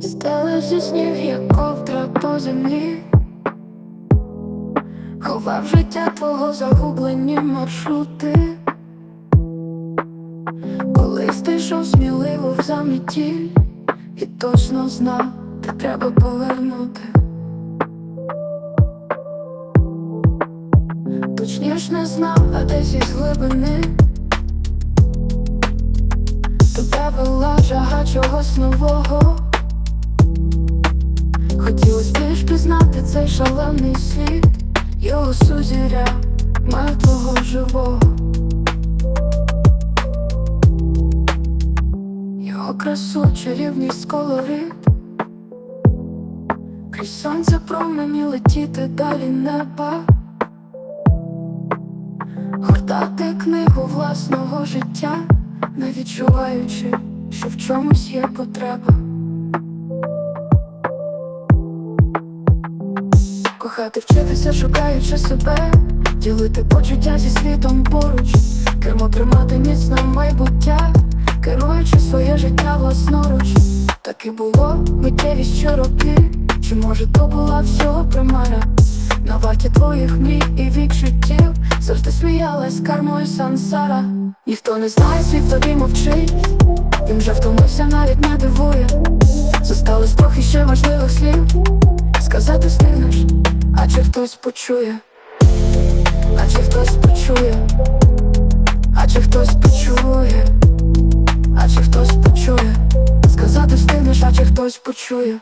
Стала зі сніг, як ковдра по землі, ховав життя твого загублені маршрути. Колись ти йшов сміливо в заметі і точно знав, де треба повернути. Точніш не знав, а десь із глибини жага чогось нового. Хотілось більш пізнати цей шалений світ, його сузіря мертвого живого. Його красу, чарівність колорит Крізь сонце промені летіти далі неба Гортати книгу власного життя, не відчуваючи, що в чомусь є потреба. Кохати, вчитися, шукаючи себе, ділити почуття зі світом поруч, кермо тримати міцно майбуття, керуючи своє життя власноруч. Так і було миттєвість що роки, чи може то була всього примара? На варті твоїх мрій і вік життів Завжди сміялась кармою сансара. Ніхто не знає, світ тобі мовчить вже втомився, навіть не дивує. Зосталось трохи ще важливих слів. Сказати встигнеш, а чи хтось почує, а чи хтось почує, а чи хтось почує, а чи хтось почує, сказати встигнеш, а чи хтось почує.